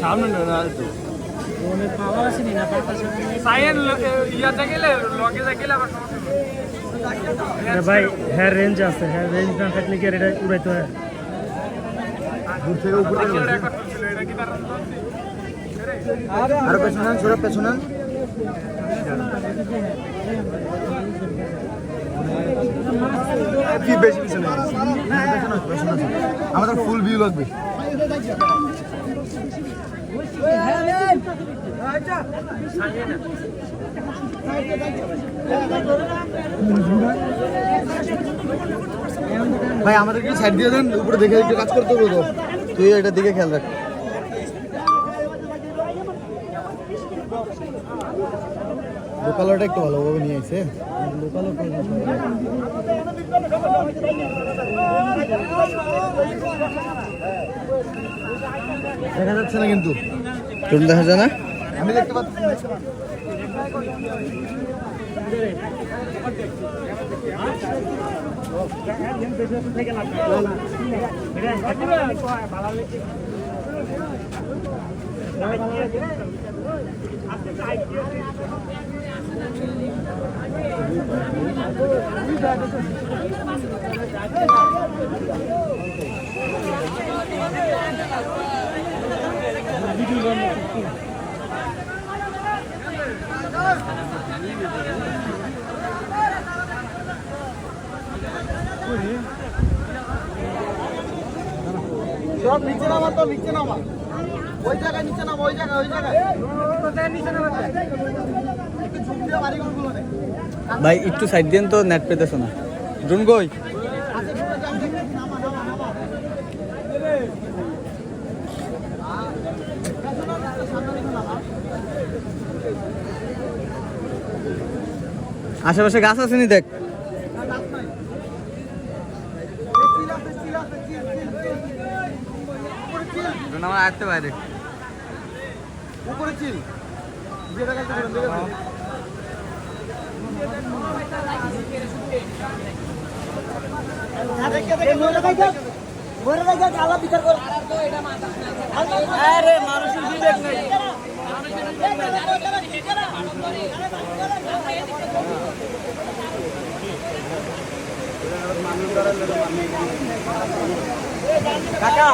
সামনে না একটু। সাইয়ের ইয়াতে গেলে লগে গেলে আবার আরে ভাই হ্যাঁ রেঞ্জ আছে হ্যাঁ রেঞ্জ না থাকলে কি আর এটা উড়াইতে হয়? দূর থেকে উপরে আরও পেছনে আন, সরে পেছনে আন। কি বেশি আস, আস। আমাদের ফুল ভিউ লাগবে। ভাই আমাদের কি সাইড দিয়ে দেন? উপরে দেখে একটু কাজ করতে হবে তো। তুই এটা দিকে খেয়াল রাখ। লোকালটা একটু ভালোভাবে নিয়ে আইছে। লোকালও দেখা যাচ্ছে না কিন্তু। তুমি দেখা যায় না? আমি দেখতে পাচ্ছি। সব নিচে নামা তো নিচে নামা। ওই জায়গায় নিচে নামা ওই জায়গায় ওই জায়গায়। নিচে নামা ভাই একটু সাইড দেন তো নেট পেতেছ না। ড্রোন কই? আশেপাশে গাছ আছে নি দেখ। আমার আসতে বাইরে। উপরে চিল। আরে মানুষের বিবেক নেই। কাকা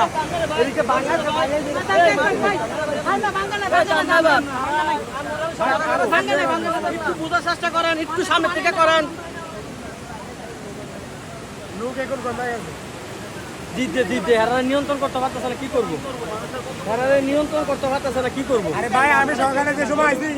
এদিকে বাংলা একটু বোঝার চেষ্টা করেন একটু সামনের থেকে করেন জিতে জিতে হেরা নিয়ন্ত্রণ করতে পারতেছে না কি করব নিয়ন্ত্রণ করতে পারতেছে না কি করব আরে ভাই আমি সকালে যে সময় আইছি